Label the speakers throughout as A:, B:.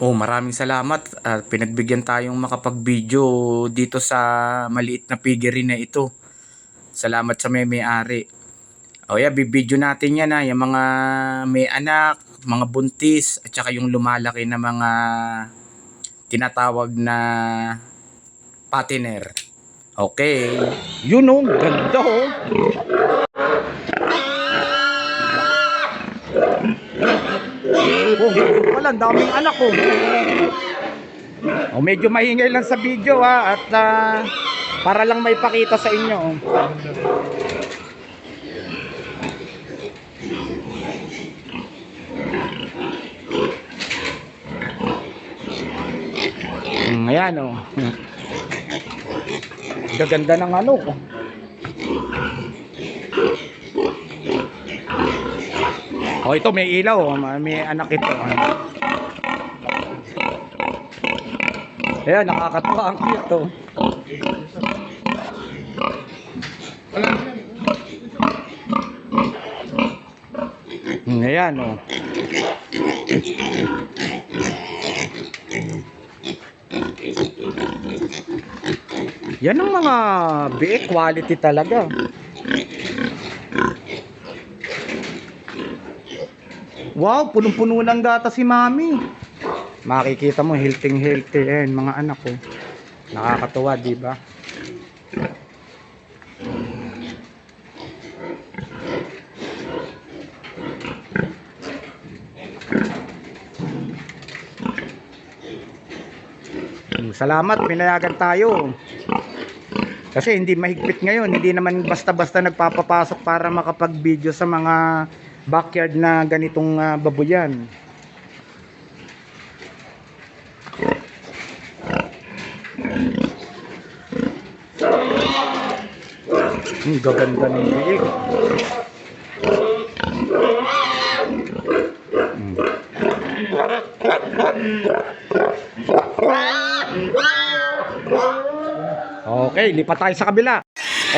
A: Oh, maraming salamat at pinagbigyan tayong makapag-video dito sa maliit na piggery na ito. Salamat sa may may-ari. O yeah, bibidyo natin yan ha, yung mga may anak, mga buntis, at saka yung lumalaki na mga tinatawag na patiner. Okay. Yun oh, ganda oh. Oh, wala, daming anak ko. Oh, medyo maingay lang sa video ha at ah, para lang may pakita sa inyo. oh. Mm, ayan oh. Gaganda ng ano ko. Oh, ito may ilaw, oh. may anak ito. Ayan, nakakatuwa ang cute oh. Hmm, Ayan oh. Yan ang mga BE quality talaga. Wow, punong-puno ng data si Mami. Makikita mo healthy healthy eh, mga anak ko. Nakakatuwa, di ba? Hmm, Salamat, pinayagan tayo. Kasi hindi mahigpit ngayon, hindi naman basta-basta nagpapapasok para makapag-video sa mga backyard na ganitong ah, babuyan. Ang gaganda ng biig. Okay, lipat tayo sa kabila.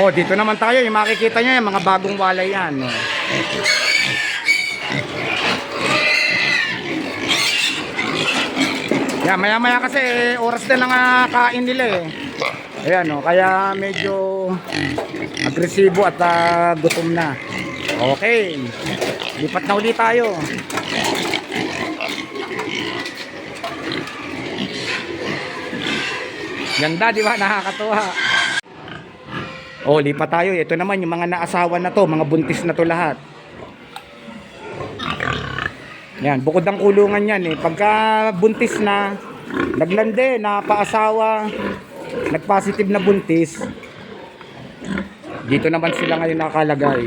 A: Oh, dito naman tayo, yung makikita nyo yung mga bagong walay yan. Yan, maya maya kasi oras na lang ah, kain nila eh. Ayan oh, kaya medyo agresibo at ah, gutom na. Okay, lipat na ulit tayo. Ganda, di ba? Nakakatuwa. Oh, lipat tayo. Ito naman yung mga naasawa na to, mga buntis na to lahat. Yan, bukod ng kulungan yan eh. Pagka buntis na, naglande, napaasawa, nagpositive na buntis, dito naman sila ngayon nakalagay.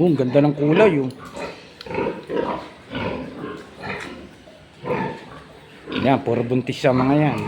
A: Oh, ang ganda ng kulay oh. Yan, puro buntis siya mga yan.